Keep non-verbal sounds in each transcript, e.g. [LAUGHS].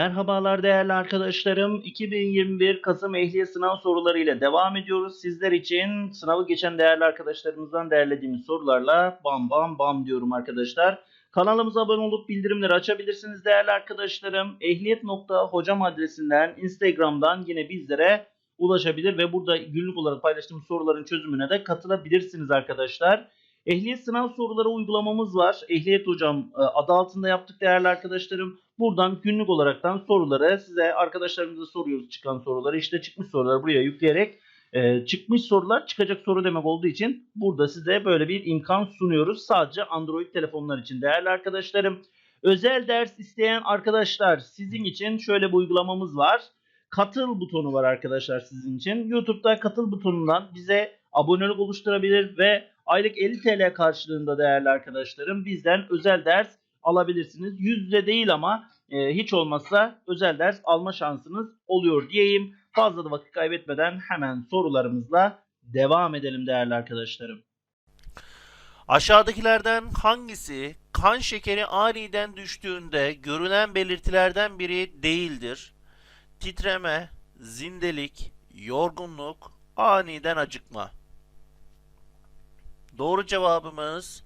Merhabalar değerli arkadaşlarım. 2021 Kasım Ehliyet Sınav soruları ile devam ediyoruz. Sizler için sınavı geçen değerli arkadaşlarımızdan derlediğimiz sorularla bam bam bam diyorum arkadaşlar. Kanalımıza abone olup bildirimleri açabilirsiniz değerli arkadaşlarım. Ehliyet.hocam adresinden Instagram'dan yine bizlere ulaşabilir ve burada günlük olarak paylaştığımız soruların çözümüne de katılabilirsiniz arkadaşlar. Ehliyet sınav soruları uygulamamız var. Ehliyet hocam e, adı altında yaptık değerli arkadaşlarım. Buradan günlük olaraktan soruları size arkadaşlarımıza soruyoruz çıkan soruları. İşte çıkmış soruları buraya yükleyerek e, çıkmış sorular çıkacak soru demek olduğu için burada size böyle bir imkan sunuyoruz. Sadece Android telefonlar için değerli arkadaşlarım. Özel ders isteyen arkadaşlar sizin için şöyle bir uygulamamız var. Katıl butonu var arkadaşlar sizin için. YouTube'da katıl butonundan bize abonelik oluşturabilir ve aylık 50 TL karşılığında değerli arkadaşlarım bizden özel ders alabilirsiniz. Yüzde değil ama e, hiç olmazsa özel ders alma şansınız oluyor diyeyim. Fazla da vakit kaybetmeden hemen sorularımızla devam edelim değerli arkadaşlarım. Aşağıdakilerden hangisi kan şekeri aniden düştüğünde görülen belirtilerden biri değildir? Titreme, zindelik, yorgunluk, aniden acıkma. Doğru cevabımız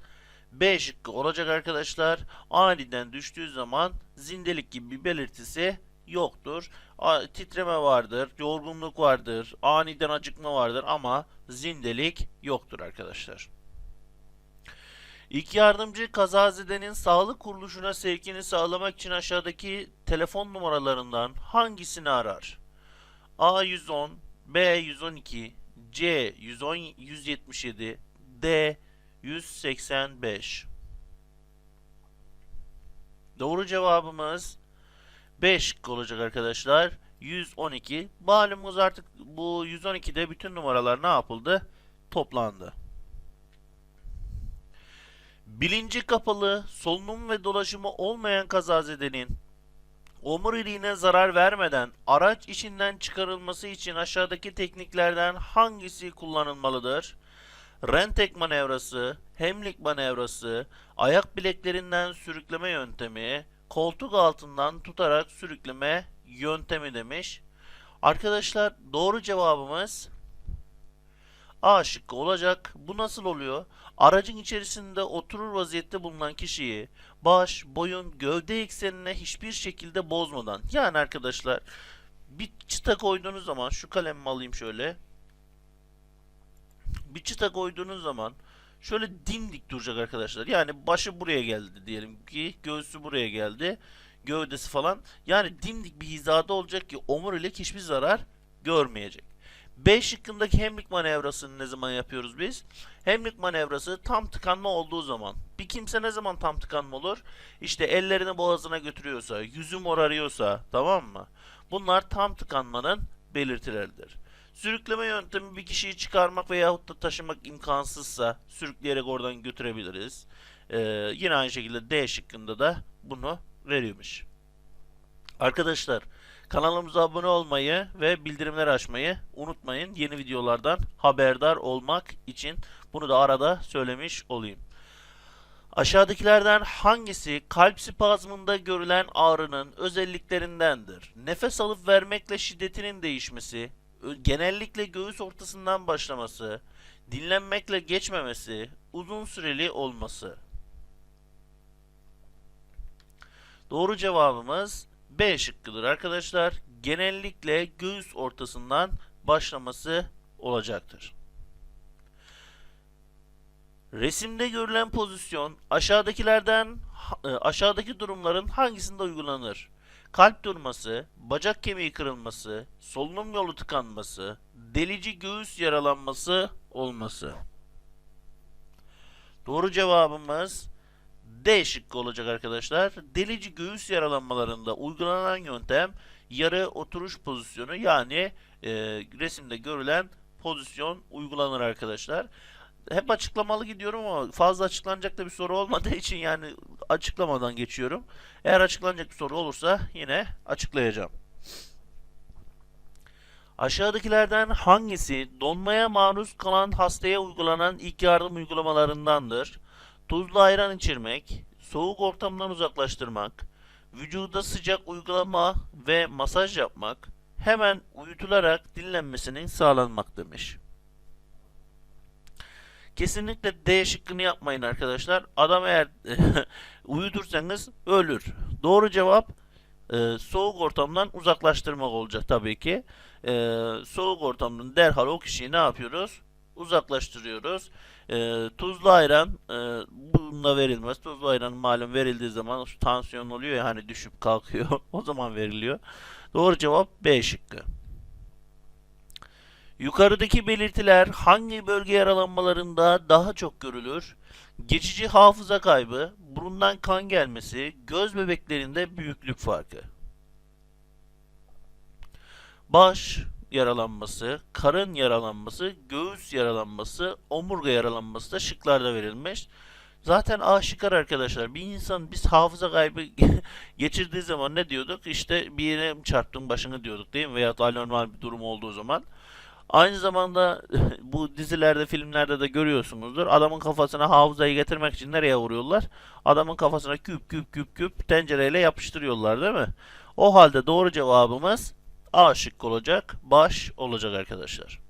B olacak arkadaşlar. Aniden düştüğü zaman zindelik gibi bir belirtisi yoktur. A- Titreme vardır, yorgunluk vardır, aniden acıkma vardır ama zindelik yoktur arkadaşlar. İlk yardımcı kazazedenin sağlık kuruluşuna sevkini sağlamak için aşağıdaki telefon numaralarından hangisini arar? A110, B112, C110 177, D 185. Doğru cevabımız 5 olacak arkadaşlar. 112. Malumunuz artık bu 112'de bütün numaralar ne yapıldı? Toplandı. Bilinci kapalı, solunum ve dolaşımı olmayan kazazedenin omuriliğine zarar vermeden araç içinden çıkarılması için aşağıdaki tekniklerden hangisi kullanılmalıdır? Rentek manevrası, hemlik manevrası, ayak bileklerinden sürükleme yöntemi, koltuk altından tutarak sürükleme yöntemi demiş. Arkadaşlar doğru cevabımız A şıkkı olacak. Bu nasıl oluyor? Aracın içerisinde oturur vaziyette bulunan kişiyi baş, boyun, gövde eksenine hiçbir şekilde bozmadan yani arkadaşlar bir çıta koyduğunuz zaman şu kalemimi alayım şöyle bir çıta koyduğunuz zaman şöyle dimdik duracak arkadaşlar. Yani başı buraya geldi diyelim ki göğsü buraya geldi. Gövdesi falan. Yani dimdik bir hizada olacak ki omurilik hiçbir zarar görmeyecek. B şıkkındaki hemlik manevrasını ne zaman yapıyoruz biz? Hemlik manevrası tam tıkanma olduğu zaman. Bir kimse ne zaman tam tıkanma olur? İşte ellerini boğazına götürüyorsa, yüzü morarıyorsa, tamam mı? Bunlar tam tıkanmanın belirtileridir. Sürükleme yöntemi bir kişiyi çıkarmak veyahut da taşımak imkansızsa sürükleyerek oradan götürebiliriz. Ee, yine aynı şekilde D şıkkında da bunu veriyormuş. Arkadaşlar kanalımıza abone olmayı ve bildirimleri açmayı unutmayın. Yeni videolardan haberdar olmak için bunu da arada söylemiş olayım. Aşağıdakilerden hangisi kalp spazmında görülen ağrının özelliklerindendir? Nefes alıp vermekle şiddetinin değişmesi, genellikle göğüs ortasından başlaması, dinlenmekle geçmemesi, uzun süreli olması. Doğru cevabımız B şıkkıdır arkadaşlar. Genellikle göğüs ortasından başlaması olacaktır. Resimde görülen pozisyon aşağıdakilerden e, aşağıdaki durumların hangisinde uygulanır? Kalp durması, bacak kemiği kırılması, solunum yolu tıkanması, delici göğüs yaralanması olması. Doğru cevabımız D şıkkı olacak arkadaşlar. Delici göğüs yaralanmalarında uygulanan yöntem yarı oturuş pozisyonu yani e, resimde görülen pozisyon uygulanır arkadaşlar. Hep açıklamalı gidiyorum ama fazla açıklanacak da bir soru olmadığı için yani açıklamadan geçiyorum. Eğer açıklanacak bir soru olursa yine açıklayacağım. Aşağıdakilerden hangisi donmaya maruz kalan hastaya uygulanan ilk yardım uygulamalarındandır? Tuzlu ayran içirmek, soğuk ortamdan uzaklaştırmak, vücuda sıcak uygulama ve masaj yapmak hemen uyutularak dinlenmesinin sağlanmak demiş. Kesinlikle D şıkkını yapmayın arkadaşlar. Adam eğer [LAUGHS] uyutursanız ölür. Doğru cevap e, soğuk ortamdan uzaklaştırmak olacak tabii ki. E, soğuk ortamdan derhal o kişiyi ne yapıyoruz? Uzaklaştırıyoruz. E, tuzlu ayran e, bununla verilmez. Tuzlu ayran malum verildiği zaman tansiyon oluyor ya hani düşüp kalkıyor. [LAUGHS] o zaman veriliyor. Doğru cevap B şıkkı. Yukarıdaki belirtiler hangi bölge yaralanmalarında daha çok görülür? Geçici hafıza kaybı, burundan kan gelmesi, göz bebeklerinde büyüklük farkı. Baş yaralanması, karın yaralanması, göğüs yaralanması, omurga yaralanması da şıklarda verilmiş. Zaten A şıkkar arkadaşlar. Bir insan biz hafıza kaybı [LAUGHS] geçirdiği zaman ne diyorduk? İşte bir yere çarptın başını diyorduk değil mi? Veya anormal bir durum olduğu zaman. Aynı zamanda [LAUGHS] bu dizilerde, filmlerde de görüyorsunuzdur. Adamın kafasına hafızayı getirmek için nereye vuruyorlar? Adamın kafasına küp küp küp küp tencereyle yapıştırıyorlar değil mi? O halde doğru cevabımız A şıkkı olacak. Baş olacak arkadaşlar.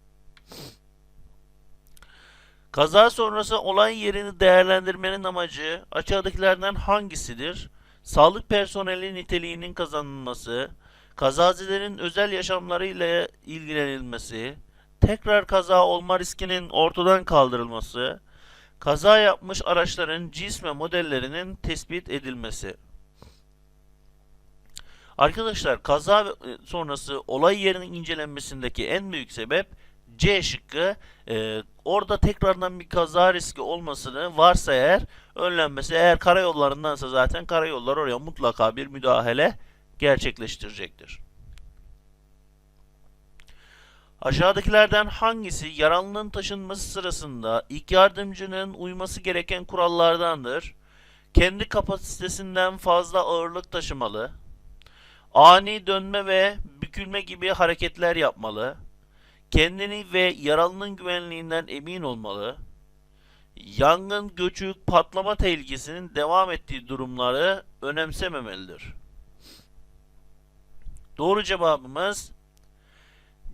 Kaza sonrası olay yerini değerlendirmenin amacı aşağıdakilerden hangisidir? Sağlık personeli niteliğinin kazanılması, kazazelerin özel yaşamlarıyla ilgilenilmesi, tekrar kaza olma riskinin ortadan kaldırılması, kaza yapmış araçların cins ve modellerinin tespit edilmesi. Arkadaşlar kaza sonrası olay yerinin incelenmesindeki en büyük sebep C şıkkı e, orada tekrardan bir kaza riski olmasını varsa eğer önlenmesi eğer karayollarındansa zaten karayollar oraya mutlaka bir müdahale gerçekleştirecektir. Aşağıdakilerden hangisi yaralının taşınması sırasında ilk yardımcının uyması gereken kurallardandır? Kendi kapasitesinden fazla ağırlık taşımalı. Ani dönme ve bükülme gibi hareketler yapmalı. Kendini ve yaralının güvenliğinden emin olmalı. Yangın, göçük, patlama tehlikesinin devam ettiği durumları önemsememelidir. Doğru cevabımız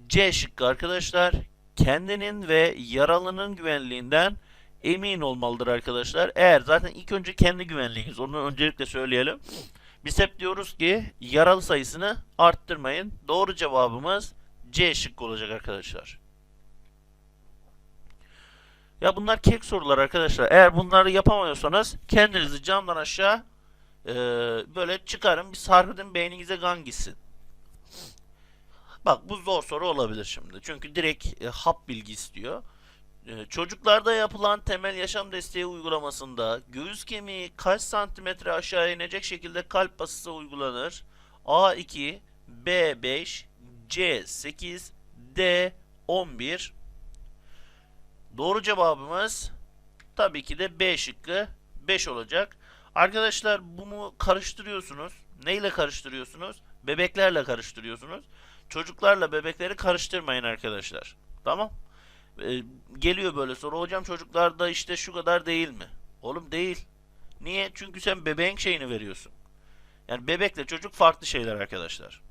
C şıkkı arkadaşlar. Kendinin ve yaralının güvenliğinden emin olmalıdır arkadaşlar. Eğer zaten ilk önce kendi güvenliğiniz onu öncelikle söyleyelim. Biz hep diyoruz ki yaralı sayısını arttırmayın. Doğru cevabımız C şıkkı olacak arkadaşlar. Ya bunlar kek sorular arkadaşlar. Eğer bunları yapamıyorsanız kendinizi camdan aşağı e, böyle çıkarın bir sarkıdın beyninize gan gitsin. Bak bu zor soru olabilir şimdi. Çünkü direkt e, hap bilgi istiyor. E, çocuklarda yapılan temel yaşam desteği uygulamasında göğüs kemiği kaç santimetre aşağı inecek şekilde kalp basısı uygulanır? A2, B5, C8, D11. Doğru cevabımız tabii ki de B şıkkı 5 olacak. Arkadaşlar bunu karıştırıyorsunuz. Neyle karıştırıyorsunuz? Bebeklerle karıştırıyorsunuz. Çocuklarla bebekleri karıştırmayın arkadaşlar. Tamam? Ee, geliyor böyle soru. Hocam çocuklarda işte şu kadar değil mi? Oğlum değil. Niye? Çünkü sen bebeğin şeyini veriyorsun. Yani bebekle çocuk farklı şeyler arkadaşlar.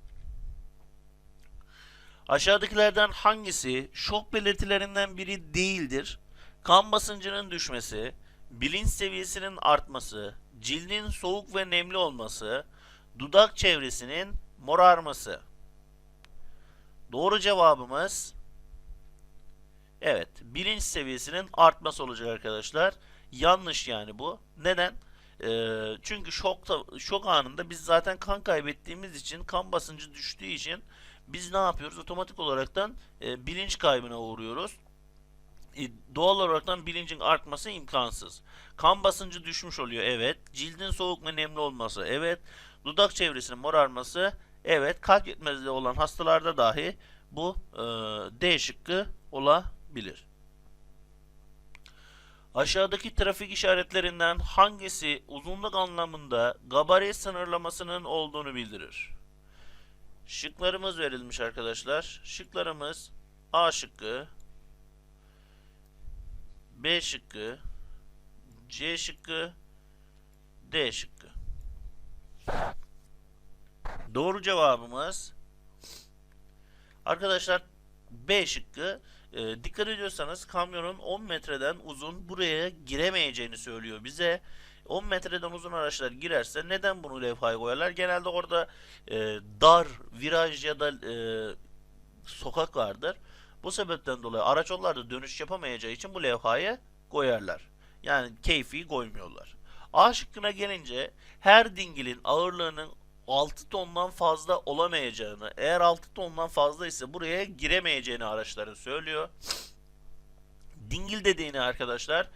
Aşağıdakilerden hangisi şok belirtilerinden biri değildir? Kan basıncının düşmesi, bilinç seviyesinin artması, cildin soğuk ve nemli olması, dudak çevresinin morarması. Doğru cevabımız evet bilinç seviyesinin artması olacak arkadaşlar. Yanlış yani bu. Neden? Ee, çünkü şokta, şok anında biz zaten kan kaybettiğimiz için kan basıncı düştüğü için biz ne yapıyoruz? Otomatik olaraktan e, bilinç kaybına uğruyoruz. E, doğal olaraktan bilincin artması imkansız. Kan basıncı düşmüş oluyor evet. Cildin soğuk ve nemli olması evet. Dudak çevresinin morarması evet. Kalp yetmezliği olan hastalarda dahi bu e, D şıkkı olabilir. Aşağıdaki trafik işaretlerinden hangisi uzunluk anlamında gabari sınırlamasının olduğunu bildirir? Şıklarımız verilmiş arkadaşlar. Şıklarımız A şıkkı, B şıkkı, C şıkkı, D şıkkı. Doğru cevabımız arkadaşlar B şıkkı. Ee, dikkat ediyorsanız kamyonun 10 metreden uzun buraya giremeyeceğini söylüyor bize. 10 metreden uzun araçlar girerse neden bunu levhaya koyarlar? Genelde orada e, dar, viraj ya da e, sokak vardır. Bu sebepten dolayı araç onlarda dönüş yapamayacağı için bu levhaya koyarlar. Yani keyfi koymuyorlar. A şıkkına gelince her dingilin ağırlığının 6 tondan fazla olamayacağını, eğer 6 tondan fazla ise buraya giremeyeceğini araçların söylüyor. Dingil dediğini arkadaşlar,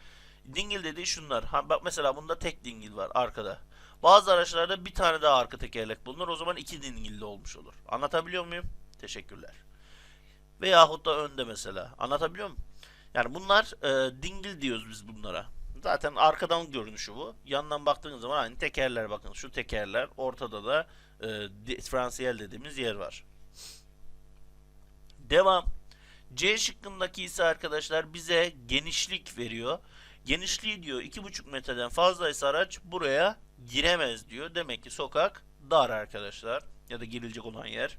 dingil dediği şunlar. Ha, bak mesela bunda tek dingil var arkada. Bazı araçlarda bir tane daha arka tekerlek bulunur. O zaman iki dingilli olmuş olur. Anlatabiliyor muyum? Teşekkürler. Veyahut da önde mesela. Anlatabiliyor muyum? Yani bunlar e, dingil diyoruz biz bunlara. Zaten arkadan görünüşü bu. Yandan baktığınız zaman aynı tekerler bakın. Şu tekerler ortada da e, diferansiyel dediğimiz yer var. Devam. C şıkkındaki ise arkadaşlar bize genişlik veriyor. Genişliği diyor 2,5 metreden fazlaysa araç buraya giremez diyor. Demek ki sokak dar arkadaşlar. Ya da girilecek olan yer.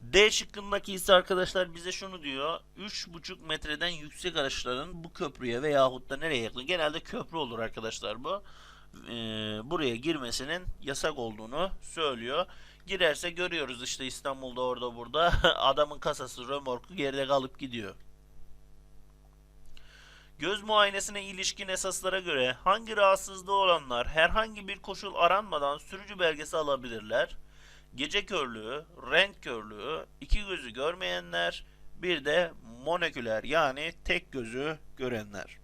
D şıkkındaki ise arkadaşlar bize şunu diyor. 3,5 metreden yüksek araçların bu köprüye veyahut da nereye yakın? Genelde köprü olur arkadaşlar bu. Ee, buraya girmesinin yasak olduğunu söylüyor. Girerse görüyoruz işte İstanbul'da orada burada [LAUGHS] adamın kasası römorku geride kalıp gidiyor. Göz muayenesine ilişkin esaslara göre hangi rahatsızlığı olanlar herhangi bir koşul aranmadan sürücü belgesi alabilirler? Gece körlüğü, renk körlüğü, iki gözü görmeyenler, bir de monoküler yani tek gözü görenler.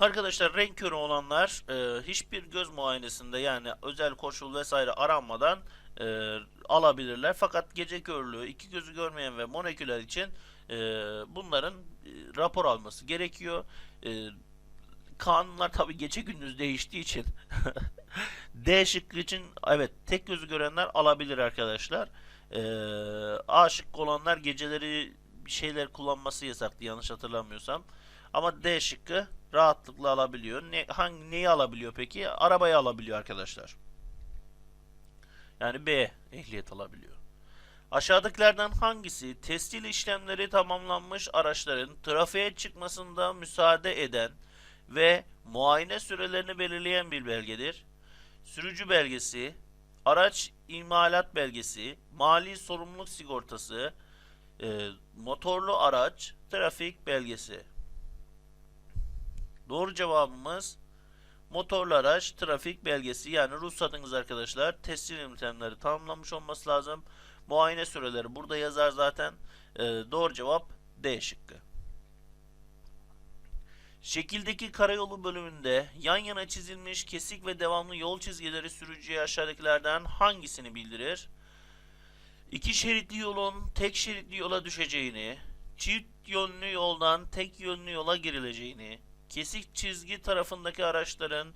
Arkadaşlar renk körü olanlar e, hiçbir göz muayenesinde yani özel koşul vesaire aranmadan e, alabilirler. Fakat gece körlüğü, iki gözü görmeyen ve monoküler için e, bunların e, rapor alması gerekiyor. E, kanunlar tabi gece gündüz değiştiği için [LAUGHS] D şıkkı için evet tek gözü görenler alabilir arkadaşlar. Ee, A şıkkı olanlar geceleri bir şeyler kullanması yasaktı yanlış hatırlamıyorsam. Ama D şıkkı rahatlıkla alabiliyor. Ne, hangi neyi alabiliyor peki? Arabayı alabiliyor arkadaşlar. Yani B ehliyet alabiliyor. Aşağıdakilerden hangisi tescil işlemleri tamamlanmış araçların trafiğe çıkmasında müsaade eden ve muayene sürelerini belirleyen bir belgedir? Sürücü belgesi, araç imalat belgesi, mali sorumluluk sigortası, e, motorlu araç, trafik belgesi. Doğru cevabımız motorlu araç, trafik belgesi yani ruhsatınız arkadaşlar teslim işlemleri tamamlanmış olması lazım. Muayene süreleri burada yazar zaten. E, doğru cevap D şıkkı. Şekildeki karayolu bölümünde yan yana çizilmiş kesik ve devamlı yol çizgileri sürücüye aşağıdakilerden hangisini bildirir? İki şeritli yolun tek şeritli yola düşeceğini, çift yönlü yoldan tek yönlü yola girileceğini, kesik çizgi tarafındaki araçların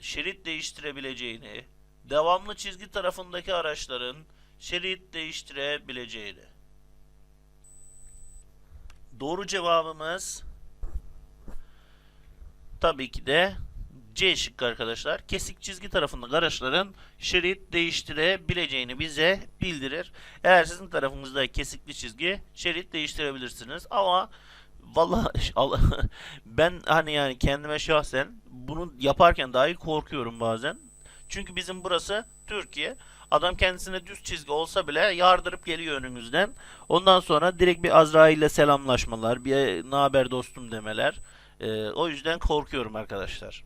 şerit değiştirebileceğini, devamlı çizgi tarafındaki araçların şerit değiştirebileceğini. Doğru cevabımız tabii ki de C şıkkı arkadaşlar. Kesik çizgi tarafındaki araçların şerit değiştirebileceğini bize bildirir. Eğer sizin tarafınızda kesikli çizgi şerit değiştirebilirsiniz. Ama vallahi [LAUGHS] ben hani yani kendime şahsen bunu yaparken dahi korkuyorum bazen. Çünkü bizim burası Türkiye. Adam kendisine düz çizgi olsa bile yardırıp geliyor önünüzden. Ondan sonra direkt bir Azrail ile selamlaşmalar, bir ne haber dostum demeler. Ee, o yüzden korkuyorum arkadaşlar.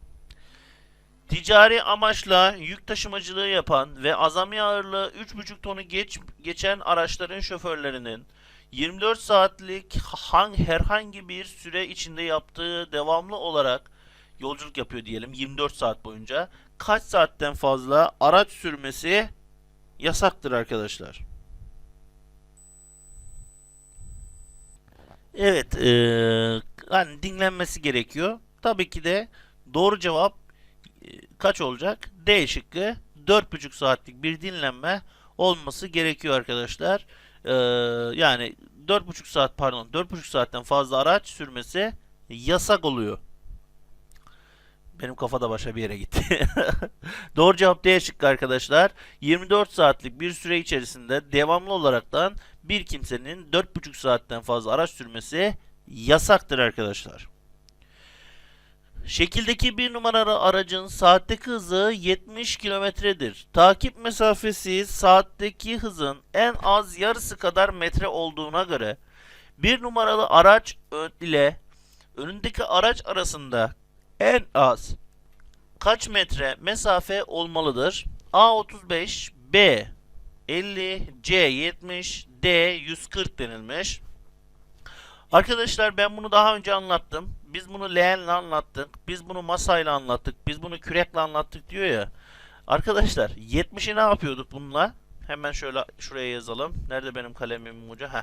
Ticari amaçla yük taşımacılığı yapan ve azami ağırlığı 3,5 tonu geç, geçen araçların şoförlerinin 24 saatlik hang, herhangi bir süre içinde yaptığı devamlı olarak yolculuk yapıyor diyelim 24 saat boyunca kaç saatten fazla araç sürmesi yasaktır arkadaşlar. Evet, eee hani dinlenmesi gerekiyor. Tabii ki de doğru cevap e, kaç olacak? D şıkkı 4,5 saatlik bir dinlenme olması gerekiyor arkadaşlar. Ee, yani 4,5 saat pardon 4,5 saatten fazla araç sürmesi yasak oluyor. Benim kafada başa bir yere gitti. [LAUGHS] Doğru cevap D şıkkı arkadaşlar. 24 saatlik bir süre içerisinde devamlı olaraktan bir kimsenin 4,5 saatten fazla araç sürmesi yasaktır arkadaşlar. Şekildeki bir numaralı aracın saatteki hızı 70 kilometredir. Takip mesafesi saatteki hızın en az yarısı kadar metre olduğuna göre bir numaralı araç ile önündeki araç arasında en az kaç metre mesafe olmalıdır? A 35, B 50, C 70, D 140 denilmiş. Arkadaşlar ben bunu daha önce anlattım. Biz bunu leğenle anlattık. Biz bunu masayla anlattık. Biz bunu kürekle anlattık diyor ya. Arkadaşlar 70'i ne yapıyorduk bununla? Hemen şöyle şuraya yazalım. Nerede benim kalemim ucu? Heh.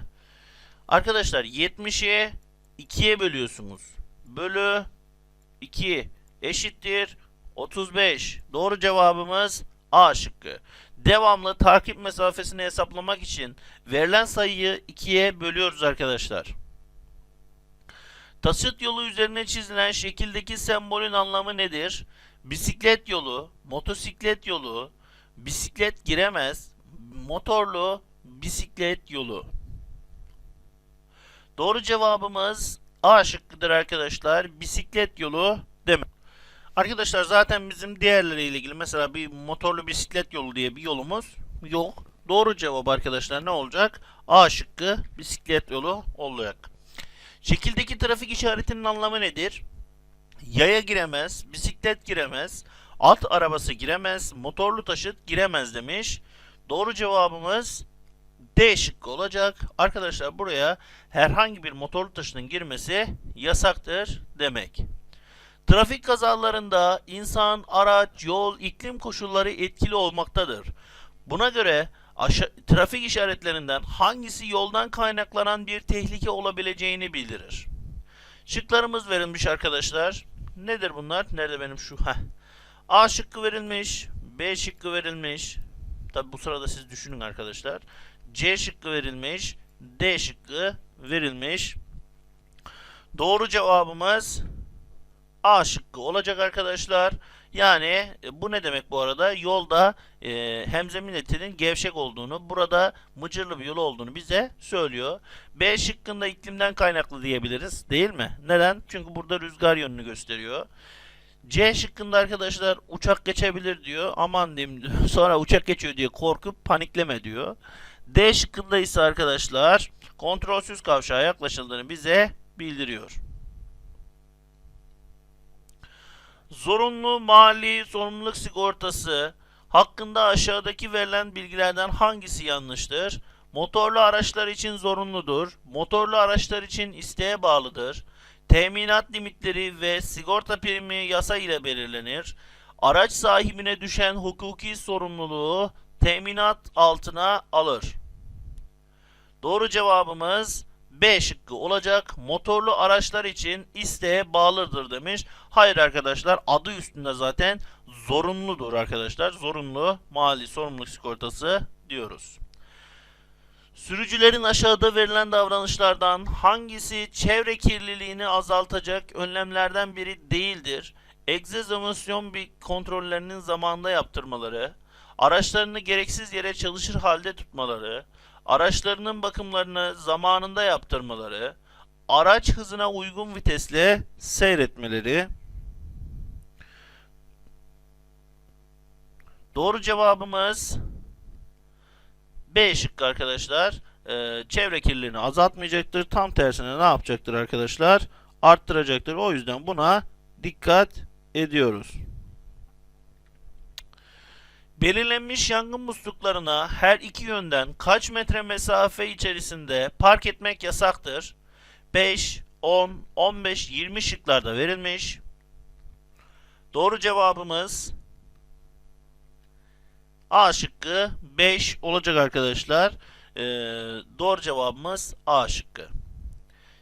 Arkadaşlar 70'i 2'ye bölüyorsunuz. Bölü 2 eşittir 35. Doğru cevabımız A şıkkı. Devamlı takip mesafesini hesaplamak için verilen sayıyı 2'ye bölüyoruz arkadaşlar. Taşıt yolu üzerine çizilen şekildeki sembolün anlamı nedir? Bisiklet yolu, motosiklet yolu, bisiklet giremez, motorlu bisiklet yolu. Doğru cevabımız A şıkkıdır arkadaşlar. Bisiklet yolu demek. Arkadaşlar zaten bizim diğerleriyle ilgili mesela bir motorlu bisiklet yolu diye bir yolumuz yok. Doğru cevap arkadaşlar ne olacak? A şıkkı bisiklet yolu olacak. Şekildeki trafik işaretinin anlamı nedir? Yaya giremez, bisiklet giremez, at arabası giremez, motorlu taşıt giremez demiş. Doğru cevabımız D şıkkı olacak. Arkadaşlar buraya herhangi bir motorlu taşıtın girmesi yasaktır demek. Trafik kazalarında insan, araç, yol, iklim koşulları etkili olmaktadır. Buna göre aşa- trafik işaretlerinden hangisi yoldan kaynaklanan bir tehlike olabileceğini bildirir. Şıklarımız verilmiş arkadaşlar. Nedir bunlar? Nerede benim şu? Heh. A şıkkı verilmiş. B şıkkı verilmiş. Tabi bu sırada siz düşünün arkadaşlar. C şıkkı verilmiş. D şıkkı verilmiş. Doğru cevabımız A şıkkı olacak arkadaşlar. Yani e, bu ne demek bu arada? Yolda e, hemzemin etinin gevşek olduğunu, burada mıcırlı bir yol olduğunu bize söylüyor. B şıkkında iklimden kaynaklı diyebiliriz değil mi? Neden? Çünkü burada rüzgar yönünü gösteriyor. C şıkkında arkadaşlar uçak geçebilir diyor. Aman diyeyim diyor. [LAUGHS] Sonra uçak geçiyor diye korkup panikleme diyor. D şıkkında ise arkadaşlar kontrolsüz kavşağa yaklaşıldığını bize bildiriyor. Zorunlu mali sorumluluk sigortası hakkında aşağıdaki verilen bilgilerden hangisi yanlıştır? Motorlu araçlar için zorunludur. Motorlu araçlar için isteğe bağlıdır. Teminat limitleri ve sigorta primi yasa ile belirlenir. Araç sahibine düşen hukuki sorumluluğu teminat altına alır. Doğru cevabımız B şıkkı olacak. Motorlu araçlar için isteğe bağlıdır demiş. Hayır arkadaşlar adı üstünde zaten zorunludur arkadaşlar. Zorunlu mali sorumluluk sigortası diyoruz. Sürücülerin aşağıda verilen davranışlardan hangisi çevre kirliliğini azaltacak önlemlerden biri değildir? Egzoz bir kontrollerinin zamanında yaptırmaları, araçlarını gereksiz yere çalışır halde tutmaları, araçlarının bakımlarını zamanında yaptırmaları, araç hızına uygun vitesle seyretmeleri. Doğru cevabımız B şıkkı arkadaşlar. Ee, çevre kirliliğini azaltmayacaktır. Tam tersine ne yapacaktır arkadaşlar? Arttıracaktır. O yüzden buna dikkat ediyoruz. Belirlenmiş yangın musluklarına her iki yönden kaç metre mesafe içerisinde park etmek yasaktır? 5, 10, 15, 20 şıklarda verilmiş. Doğru cevabımız A şıkkı 5 olacak arkadaşlar. Ee, doğru cevabımız A şıkkı.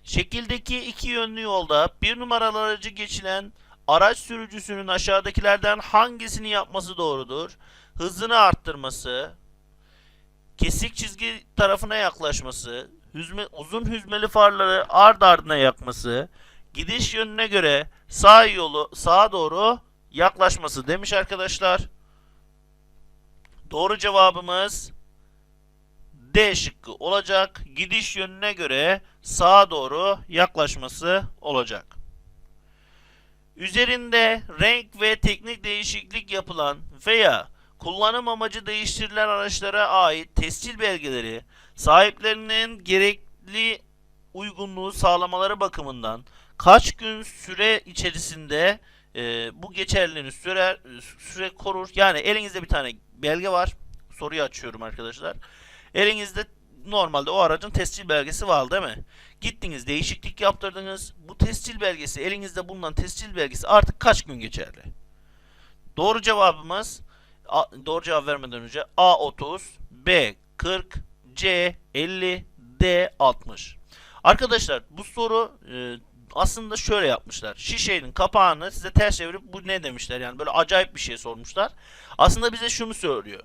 Şekildeki iki yönlü yolda bir numaralı aracı geçilen araç sürücüsünün aşağıdakilerden hangisini yapması doğrudur? Hızını arttırması, kesik çizgi tarafına yaklaşması, hüzme, uzun hüzmeli farları ard ardına yakması, gidiş yönüne göre sağ yolu sağa doğru yaklaşması demiş arkadaşlar. Doğru cevabımız D şıkkı olacak. Gidiş yönüne göre sağa doğru yaklaşması olacak. Üzerinde renk ve teknik değişiklik yapılan veya kullanım amacı değiştirilen araçlara ait tescil belgeleri sahiplerinin gerekli uygunluğu sağlamaları bakımından kaç gün süre içerisinde e, bu geçerliliğini sürer, süre korur. Yani elinizde bir tane belge var. Soruyu açıyorum arkadaşlar. Elinizde normalde o aracın tescil belgesi var değil mi? Gittiniz değişiklik yaptırdınız. Bu tescil belgesi elinizde bulunan tescil belgesi artık kaç gün geçerli? Doğru cevabımız A- doğru cevap vermeden önce A 30, B 40, C 50, D 60. Arkadaşlar bu soru e, aslında şöyle yapmışlar. Şişenin kapağını size ters çevirip bu ne demişler yani böyle acayip bir şey sormuşlar. Aslında bize şunu söylüyor.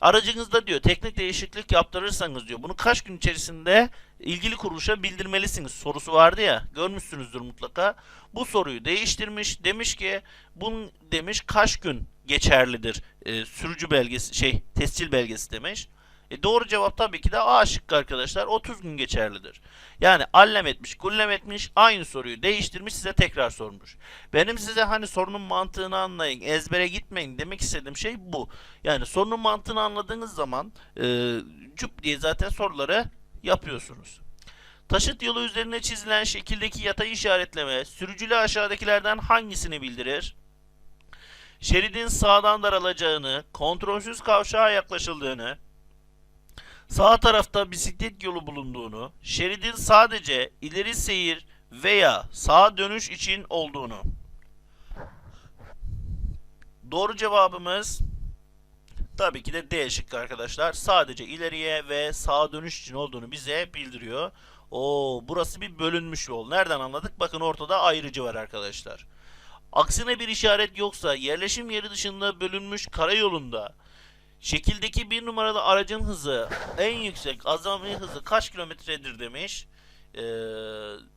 Aracınızda diyor teknik değişiklik yaptırırsanız diyor bunu kaç gün içerisinde ilgili kuruluşa bildirmelisiniz sorusu vardı ya görmüşsünüzdür mutlaka. Bu soruyu değiştirmiş demiş ki bunun demiş kaç gün geçerlidir e, sürücü belgesi şey tescil belgesi demiş. E doğru cevap tabii ki de A şıkkı arkadaşlar 30 gün geçerlidir. Yani allem etmiş gullem etmiş aynı soruyu değiştirmiş size tekrar sormuş. Benim size hani sorunun mantığını anlayın ezbere gitmeyin demek istediğim şey bu. Yani sorunun mantığını anladığınız zaman e, cüp diye zaten soruları yapıyorsunuz. Taşıt yolu üzerine çizilen şekildeki yatay işaretleme sürücüle aşağıdakilerden hangisini bildirir? Şeridin sağdan daralacağını, kontrolsüz kavşağa yaklaşıldığını, sağ tarafta bisiklet yolu bulunduğunu, şeridin sadece ileri seyir veya sağa dönüş için olduğunu. Doğru cevabımız tabii ki de D şıkkı arkadaşlar. Sadece ileriye ve sağa dönüş için olduğunu bize bildiriyor. Oo, burası bir bölünmüş yol. Nereden anladık? Bakın ortada ayrıcı var arkadaşlar. Aksine bir işaret yoksa yerleşim yeri dışında bölünmüş karayolunda şekildeki bir numaralı aracın hızı en yüksek azami hızı kaç kilometredir demiş. Ee,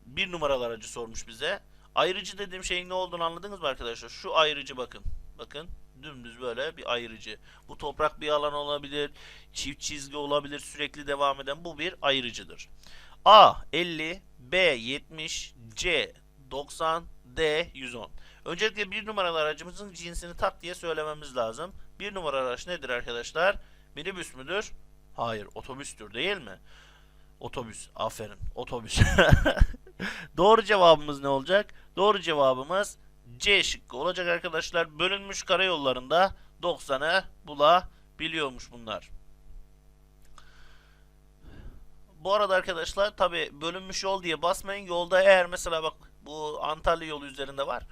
bir numaralı aracı sormuş bize. Ayrıcı dediğim şeyin ne olduğunu anladınız mı arkadaşlar? Şu ayrıcı bakın. Bakın dümdüz böyle bir ayrıcı. Bu toprak bir alan olabilir, çift çizgi olabilir, sürekli devam eden bu bir ayrıcıdır. A 50, B 70, C 90, D 110. Öncelikle bir numaralı aracımızın cinsini tak diye söylememiz lazım. Bir numaralı araç nedir arkadaşlar? Minibüs müdür? Hayır, otobüstür değil mi? Otobüs. Aferin. Otobüs. [LAUGHS] Doğru cevabımız ne olacak? Doğru cevabımız C şıkkı olacak arkadaşlar. Bölünmüş karayollarında 90'ı bulabiliyormuş bunlar. Bu arada arkadaşlar tabi bölünmüş yol diye basmayın. Yolda eğer mesela bak bu Antalya yolu üzerinde var.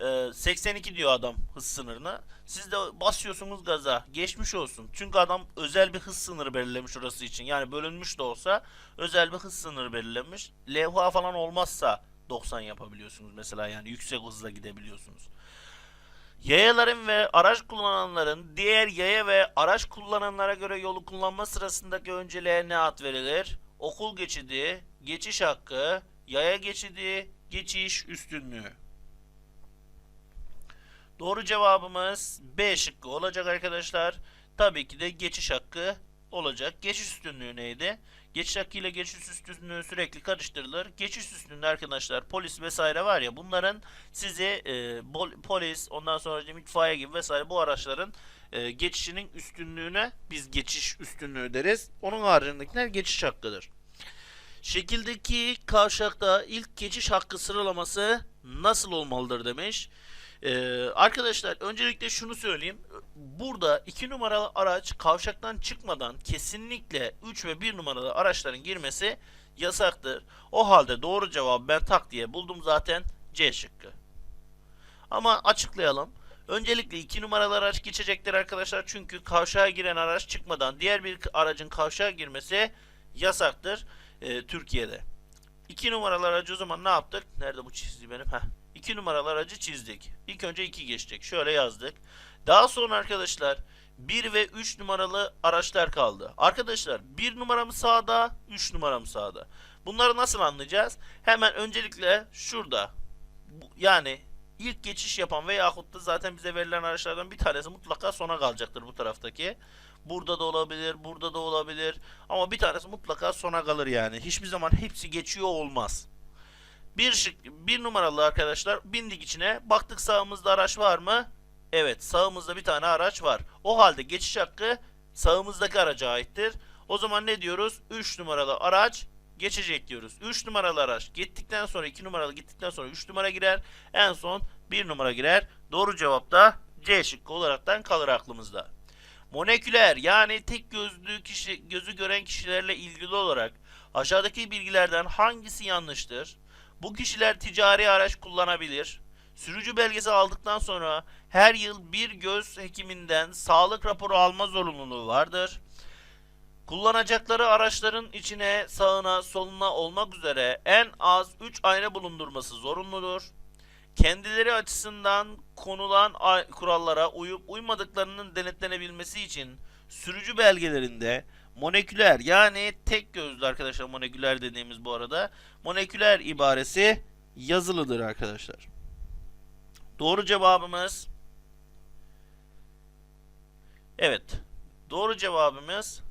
Ee, 82 diyor adam hız sınırına. Siz de basıyorsunuz gaza. Geçmiş olsun. Çünkü adam özel bir hız sınırı belirlemiş orası için. Yani bölünmüş de olsa özel bir hız sınırı belirlemiş. Levha falan olmazsa 90 yapabiliyorsunuz mesela yani yüksek hızla gidebiliyorsunuz. Yayaların ve araç kullananların diğer yaya ve araç kullananlara göre yolu kullanma sırasındaki önceliğe ne ad verilir? Okul geçidi, geçiş hakkı, yaya geçidi, geçiş üstünlüğü. Doğru cevabımız B şıkkı olacak arkadaşlar. Tabii ki de geçiş hakkı olacak. Geçiş üstünlüğü neydi? Geçiş hakkı ile geçiş üstünlüğü sürekli karıştırılır. Geçiş üstünlüğü arkadaşlar polis vesaire var ya bunların sizi e, polis ondan sonra itfaiye gibi vesaire bu araçların e, geçişinin üstünlüğüne biz geçiş üstünlüğü deriz. Onun haricindekiler geçiş hakkıdır. Şekildeki kavşakta ilk geçiş hakkı sıralaması nasıl olmalıdır demiş. Ee, arkadaşlar öncelikle şunu söyleyeyim. Burada 2 numaralı araç kavşaktan çıkmadan kesinlikle 3 ve 1 numaralı araçların girmesi yasaktır. O halde doğru cevabı ben tak diye buldum zaten C şıkkı. Ama açıklayalım. Öncelikle 2 numaralı araç geçecektir arkadaşlar. Çünkü kavşağa giren araç çıkmadan diğer bir aracın kavşağa girmesi yasaktır e, Türkiye'de. 2 numaralı aracı o zaman ne yaptık? Nerede bu çizgi benim? Heh. 2 numaralı aracı çizdik. İlk önce 2 geçecek. Şöyle yazdık. Daha sonra arkadaşlar 1 ve 3 numaralı araçlar kaldı. Arkadaşlar 1 numaramı sağda, 3 numaramı sağda. Bunları nasıl anlayacağız? Hemen öncelikle şurada Yani ilk geçiş yapan veyahut da zaten bize verilen araçlardan bir tanesi mutlaka sona kalacaktır bu taraftaki. Burada da olabilir, burada da olabilir. Ama bir tanesi mutlaka sona kalır yani. Hiçbir zaman hepsi geçiyor olmaz. Bir şık, bir numaralı arkadaşlar bindik içine. Baktık sağımızda araç var mı? Evet sağımızda bir tane araç var. O halde geçiş hakkı sağımızdaki araca aittir. O zaman ne diyoruz? 3 numaralı araç geçecek diyoruz. 3 numaralı araç gittikten sonra 2 numaralı gittikten sonra 3 numara girer. En son 1 numara girer. Doğru cevap da C şıkkı olaraktan kalır aklımızda. Moleküler yani tek gözlü kişi gözü gören kişilerle ilgili olarak aşağıdaki bilgilerden hangisi yanlıştır? Bu kişiler ticari araç kullanabilir. Sürücü belgesi aldıktan sonra her yıl bir göz hekiminden sağlık raporu alma zorunluluğu vardır. Kullanacakları araçların içine, sağına, soluna olmak üzere en az 3 ayna bulundurması zorunludur. Kendileri açısından konulan kurallara uyup uymadıklarının denetlenebilmesi için sürücü belgelerinde moleküler yani tek gözlü arkadaşlar moleküler dediğimiz bu arada moleküler ibaresi yazılıdır arkadaşlar. Doğru cevabımız Evet. Doğru cevabımız